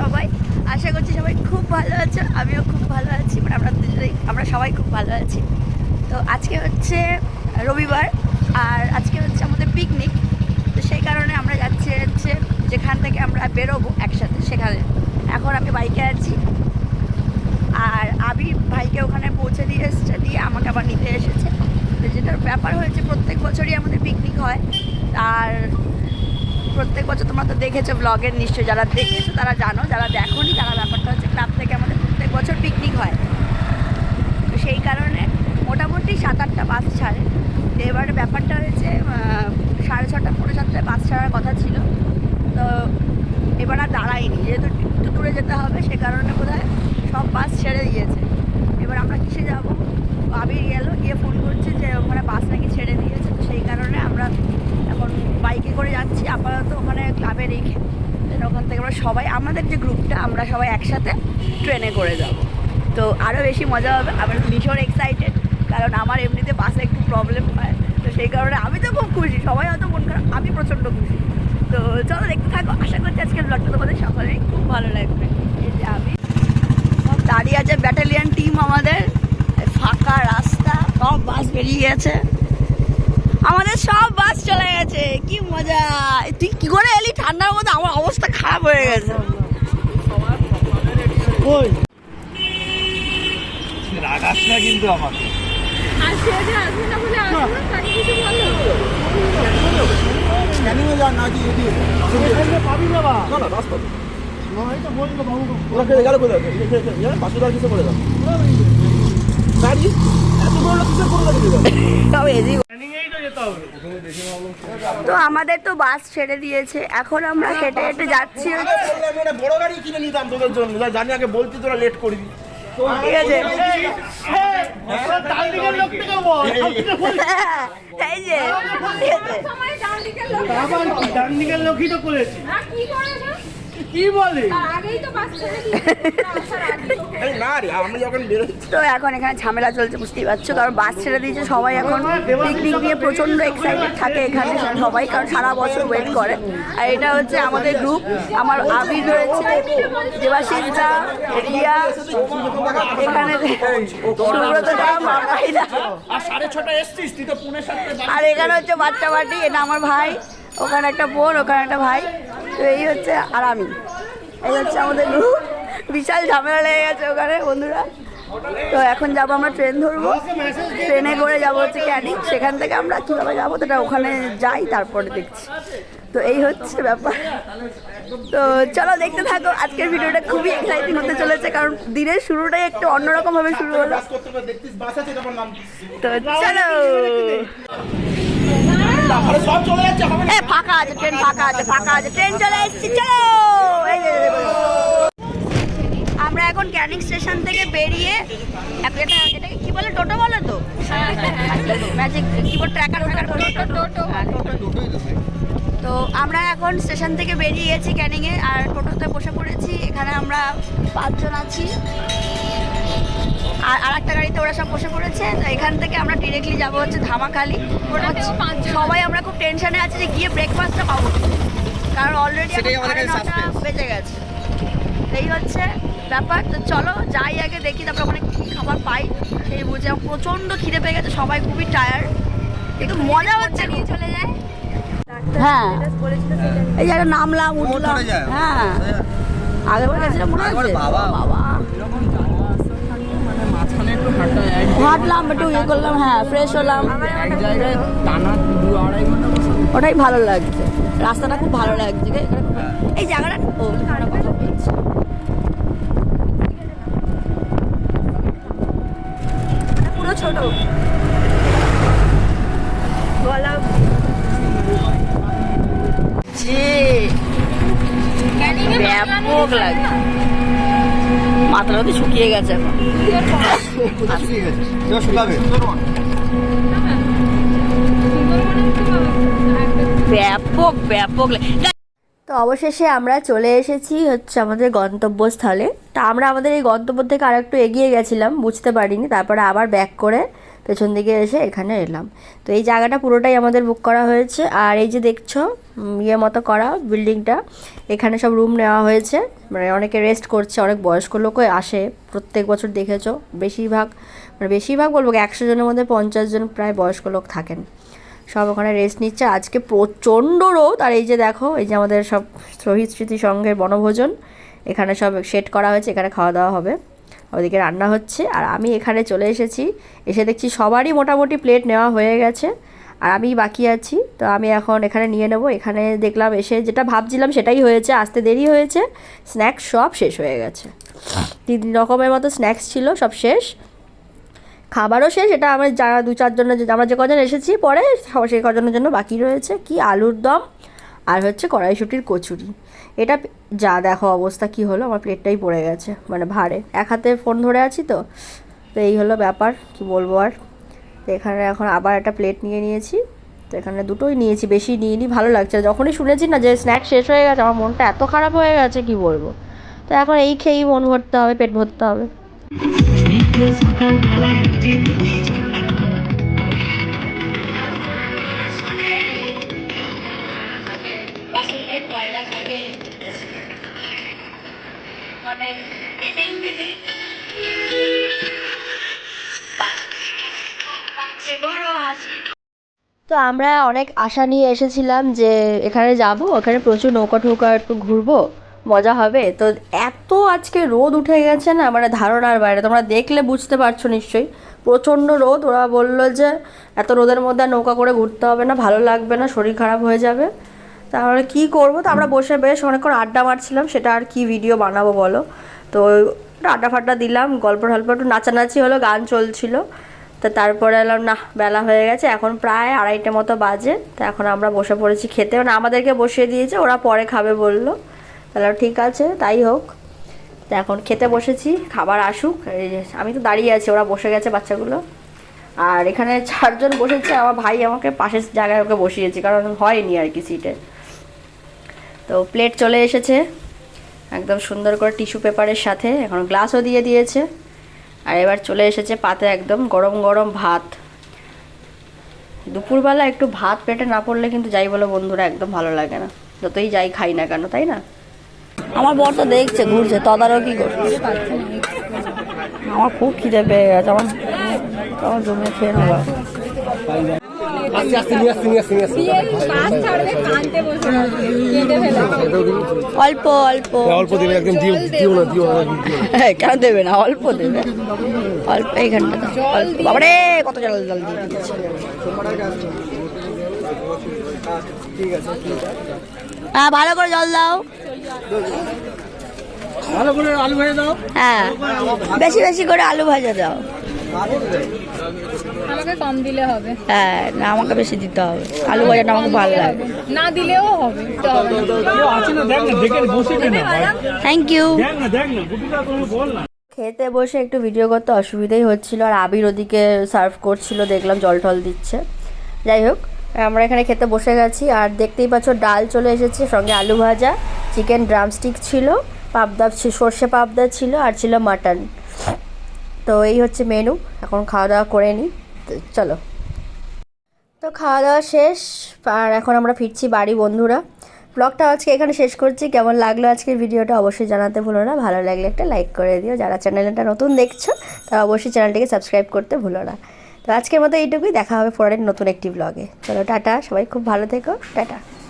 সবাই। আশা করছি সবাই খুব ভালো আছো, আমিও খুব ভালো আছি মানে আমরা দুজনেই, আমরা সবাই খুব ভালো আছি। তো আজকে হচ্ছে রবিবার, আর আজকে হচ্ছে আমাদের পিকনিক তো সেই কারণে আমরা যাচ্ছি হচ্ছে যেখান থেকে আমরা বেরোবো একসাথে, সেখানে। এখন আমি বাইকে আছি, আর আবি ভাইকে ওখানে পৌঁছে দিয়ে এসছে, দিয়ে আমাকে আবার নিতে এসেছে। তো যেটার ব্যাপার হয়েছে, প্রত্যেক বছরই আমাদের পিকনিক হয়। আর প্রত্যেক বছর তোমরা তো দেখেছ ব্লগের নিশ্চয়ই যারা দেখেছ তারা জানো, যারা দেখোনি তারা ব্যাপারটা হচ্ছে ক্লাব থেকে আমাদের প্রত্যেক বছর পিকনিক হয়। তো সেই কারণে মোটামুটি সাত আটটা বাস ছাড়ে। তো এবার ব্যাপারটা হয়েছে সাড়ে ছটা, পৌনে সাতটায় বাস ছাড়ার কথা ছিল। তো এবার আর দাঁড়ায়নি, যেহেতু একটু দূরে যেতে হবে সে কারণে বোধ সব বাস ছেড়ে দিয়েছে এবার আমরা কিসে যাব আবির গেল গিয়ে ফোন করছে যে ওখানে বাস নাকি ছেড়ে দিয়েছে তো সেই কারণে আমরা এখন বাইকে করে যাচ্ছি আপাতত ওখানে ক্লাবে রেখে Then ওখান থেকে আমরা সবাই আমাদের যে গ্রুপটা আমরা সবাই একসাথে ট্রেনে করে যাব। তো আরও বেশি মজা হবে। আমি ভীষণ এক্সাইটেড কারণ আমার এমনিতে বাসে একটু প্রবলেম হয়। তো সেই কারণে আমি তো খুব খুশি, সবাই হয়তো মন খারাপ, আমি প্রচণ্ড খুশি। তো চলো দেখতে থাকো, আশা করছি আজকের ব্লগটা তোমাদের সকলেই খুব ভালো লাগবে। এই যে আমি দাঁড়িয়ে আছে ব্যাটালিয়ান টিম আমাদের। ফাঁকা রাস্তা, সব বাস বেরিয়ে গেছে। আমাদের সব বাস চলে গেছে, কি মজা। তুই কি করে এলি? ঠান্ডার মধ্যে আমার অবস্থা খারাপ হয়ে গেছে। রাগাস না কিন্তু আমাকে। আর তো আমাদের তো বাস ছেড়ে দিয়েছে। এখন আমরা হেঁটে হেঁটে যাচ্ছি। বড় গাড়ি কিনে নিতাম তোদের জন্য জানি আগে বলতি তোরা লেট করবি ঠিক আছে এই যে ডান দিকের লোকই তো করেছে? কি বলে? তো এখন এখানে ঝামেলা চলছে বুঝতেই পারছ। কারণ বাস ছেড়ে দিয়েছে সবাই এখন পিকনিক নিয়ে প্রচণ্ড এক্সাইটেড থাকে এখানে সবাই কারণ সারা বছর ওয়েট করে। আর এটা হচ্ছে আমাদের গ্রুপ আমার আবির রয়েছে দেবাশিস দা রিয়া এখানে আর এখানে হচ্ছে বাচ্চা বাটি এটা আমার ভাই। ওখানে একটা বোন ওখানে একটা ভাই। তো এই হচ্ছে আর আমি। এই হচ্ছে আমাদের গ্রুপ। বিশাল ঝামেলা লেগে গেছে ওখানে বন্ধুরা। তো এখন যাব আমরা ট্রেন ধরবো। ট্রেনে করে যাব হচ্ছে ক্যানিং। সেখান থেকে আমরা কীভাবে যাব সেটা ওখানে যাই তারপরে দেখছি। তো এই হচ্ছে ব্যাপার। তো চলো দেখতে থাকো আজকের ভিডিওটা খুবই এক্সাইটিং হতে চলেছে কারণ দিনের শুরুটাই একটু অন্যরকমভাবে শুরু হলো। তো চলো আরে সব চলে যাচ্ছে হবে না এ ফাঁকা আছে ট্রেন ফাঁকা আছে ফাঁকা আছে। ট্রেন চলে এসেছি চলো! এই যে, এই যে, আমরা এখন ক্যানিং স্টেশন থেকে বেরিয়ে এটা এটাকে কি বলে টোটো বলে তো? ম্যাজিক কি বলে ট্র্যাকার ট্র্যাকার টোটো টোটো তো আমরা এখন স্টেশন থেকে বেরিয়ে গেছি ক্যানিংয়ে আর টোটোতে বসে পড়েছি। এখানে আমরা পাঁচজন আছি। আর আর একটা গাড়িতে ওরা সব বসে পড়েছে তো এখান থেকে আমরা ডিরেক্টলি যাব হচ্ছে ধামাখালি। সবাই আমরা খুব টেনশনে আছি যে গিয়ে ব্রেকফাস্টটা পাবো কারণ অলরেডি বেঁচে গেছে। এই হচ্ছে ব্যাপার। তো চলো যাই আগে দেখি তারপর ওখানে কী খাবার পাই। সেই বুঝে আমার প্রচণ্ড খিদে পেয়ে গেছে সবাই খুবই টায়ার্ড কিন্তু মজা হচ্ছে নিয়ে চলে যায়। হ্যাঁ। এই জায়গায় নামলাম উঠলাম। হ্যাঁ। আগেবার গেছিলাম মনে আছে? বাবা মাঝখানে একটু হাঁটা এক হাঁটলাম একটু ইয়ে করলাম হ্যাঁ ফ্রেশ হলাম। ওটাই ভালো লাগছে। রাস্তাটা খুব ভালো লাগছে। এই জায়গাটা। পুরো ছোট। ব্যাপক মাথাটা তো শুকিয়ে গেছে এখন। শুকাবে। ব্যাপক ব্যাপক তো অবশেষে আমরা চলে এসেছি হচ্ছে আমাদের গন্তব্যস্থলে। তা আমরা আমাদের এই গন্তব্য থেকে আর একটু এগিয়ে গেছিলাম বুঝতে পারিনি। তারপরে আবার ব্যাক করে পেছন দিকে এসে এখানে এলাম। তো এই জায়গাটা পুরোটাই আমাদের বুক করা হয়েছে। আর এই যে দেখছ ইয়ে মতো করা বিল্ডিংটা এখানে সব রুম নেওয়া হয়েছে। মানে অনেকে রেস্ট করছে, অনেক বয়স্ক লোকও আসে। প্রত্যেক বছর দেখেছ, বেশিরভাগ মানে বেশিরভাগ বলব একশো জনের মধ্যে পঞ্চাশ জন প্রায় বয়স্ক লোক থাকেন। সব ওখানে রেস্ট নিচ্ছে। আজকে প্রচণ্ড রোদ। আর এই যে দেখো, এই যে আমাদের সব শহীদ স্মৃতি সংঘের বনভোজন। এখানে সব সেট করা হয়েছে, এখানে খাওয়া দাওয়া হবে। ওদিকে রান্না হচ্ছে। আর আমি এখানে চলে এসেছি। এসে দেখছি সবারই মোটামুটি প্লেট নেওয়া হয়ে গেছে। আর আমি বাকি আছি। তো আমি এখন এখানে নিয়ে নেব। এখানে দেখলাম এসে যেটা ভাবছিলাম সেটাই হয়েছে। আসতে দেরি হয়েছে। স্ন্যাক্স সব শেষ হয়ে গেছে। তিন রকমের মতো স্ন্যাক্স ছিল, সব শেষ। খাবারও শেষ। এটা আমরা যারা দু চারজনের আমরা যে কজন এসেছি পরে সেই কজনের জন্য বাকি রয়েছে। কি আলুর দম। আর হচ্ছে কড়াইশুটির কচুরি। এটা যা দেখো অবস্থা কি হলো, আমার প্লেটটাই পড়ে গেছে মানে ভারে। এক হাতে ফোন ধরে আছি তো তো এই হলো ব্যাপার, কি বলব আর। তো এখানে এখন আবার একটা প্লেট নিয়ে নিয়েছি, তো এখানে দুটোই নিয়েছি, বেশি নিইনি, ভালো লাগছে। যখনই শুনেছি না যে স্ন্যাক শেষ হয়ে গেছে, আমার মনটা এত খারাপ হয়ে গেছে, কি বলব। তো এখন এই খেয়েই মন ভরতে হবে, পেট ভরতে হবে। তো আমরা অনেক আশা নিয়ে এসেছিলাম যে এখানে যাব, ওখানে প্রচুর নৌকা ঠৌকা একটু ঘুরবো, মজা হবে। তো এত আজকে রোদ উঠে গেছে না মানে ধারণার বাইরে, তোমরা দেখলে বুঝতে পারছ নিশ্চয়ই। প্রচণ্ড রোদ, ওরা বলল যে এত রোদের মধ্যে নৌকা করে ঘুরতে হবে না, ভালো লাগবে না, শরীর খারাপ হয়ে যাবে। তাহলে কি করব? তো আমরা বসে বেশ অনেকক্ষণ আড্ডা মারছিলাম, সেটা আর কি ভিডিও বানাবো বলো? তো আড্ডা ফাড্ডা দিলাম, গল্প টল্প একটু নাচানাচি হলো, গান চলছিল। তো তারপরে এলাম না বেলা হয়ে গেছে, এখন প্রায় আড়াইটে মতো বাজে, তো এখন আমরা বসে পড়েছি খেতে। মানে আমাদেরকে বসিয়ে দিয়েছে, ওরা পরে খাবে বলল। তাহলে ঠিক আছে, তাই হোক। তো এখন খেতে বসেছি, খাবার আসুক আমি তো দাঁড়িয়ে আছি, ওরা বসে গেছে বাচ্চাগুলো। আর এখানে চারজন বসেছে, আমার ভাই আমাকে পাশের জায়গায় ওকে বসিয়েছে, কারণ হয়নি আর কি সিটে তো প্লেট চলে এসেছে। একদম সুন্দর করে টিস্যু পেপারের সাথে, এখন গ্লাসও দিয়ে দিয়েছে। আর এবার চলে এসেছে পাতে একদম গরম গরম ভাত। দুপুরবেলা একটু ভাত পেটে না পড়লে কিন্তু যাই বলো বন্ধুরা একদম ভালো লাগে না। যতই যাই খাই না কেন, তাই না? আমার বর তো দেখছে, ঘুরছে, তদারকি করছে। আমার খুব খিদে পেয়ে গেছে, আমার আমার জমে খেয়ে নেব। আস্তে আস্তে নিয়ে আসতে নিয়ে আসতে নিয়ে আসতে ফেলেছে অল্প অল্প। অল্প দিলে একদম দিও দিও না দিও না। হ্যাঁ কেন দেবে না? অল্প দেবে। অল্প এইখানটা অল্প। বাবারে কত জল জল দিয়ে দিচ্ছে। হ্যাঁ ভালো করে জল দাও। ভালো করে আলু ভেজে দাও। হ্যাঁ বেশি বেশি করে আলু ভাজা দাও। আমাকে কম দিলে হবে। হ্যাঁ না আমাকে বেশি দিতে হবে। আলু ভাজাটা আমাকে ভালো লাগে। না দিলেও হবে থ্যাংক ইউ দেখ না দেখ না গুটিটা তুমি বল না। খেতে বসে একটু ভিডিও করতে অসুবিধাই হচ্ছিল আর আবির ওদিকে সার্ভ করছিল দেখলাম জল টল দিচ্ছে। যাই হোক আমরা এখানে খেতে বসে গেছি আর দেখতেই পাচ্ছ ডাল চলে এসেছে সঙ্গে আলু ভাজা চিকেন ড্রামস্টিক ছিল পাবদা সর্ষে পাবদা ছিল আর ছিল মাটন তো এই হচ্ছে মেনু এখন খাওয়া দাওয়া করে নিই তো চলো। তো খাওয়া দাওয়া শেষ, আর এখন আমরা ফিরছি বাড়ি বন্ধুরা। ব্লগটা আজকে এখানে শেষ করছি, কেমন লাগল আজকের ভিডিওটা অবশ্যই জানাতে ভুলো না, ভালো লাগলে একটা লাইক করে দিও, যারা চ্যানেলটা নতুন দেখছ, তারা অবশ্যই চ্যানেলটিকে সাবস্ক্রাইব করতে ভুলো না। তো আজকের মতো এইটুকুই, দেখা হবে পরের নতুন একটি ব্লগে চলো, টাটা, সবাই খুব ভালো থেকো, টাটা।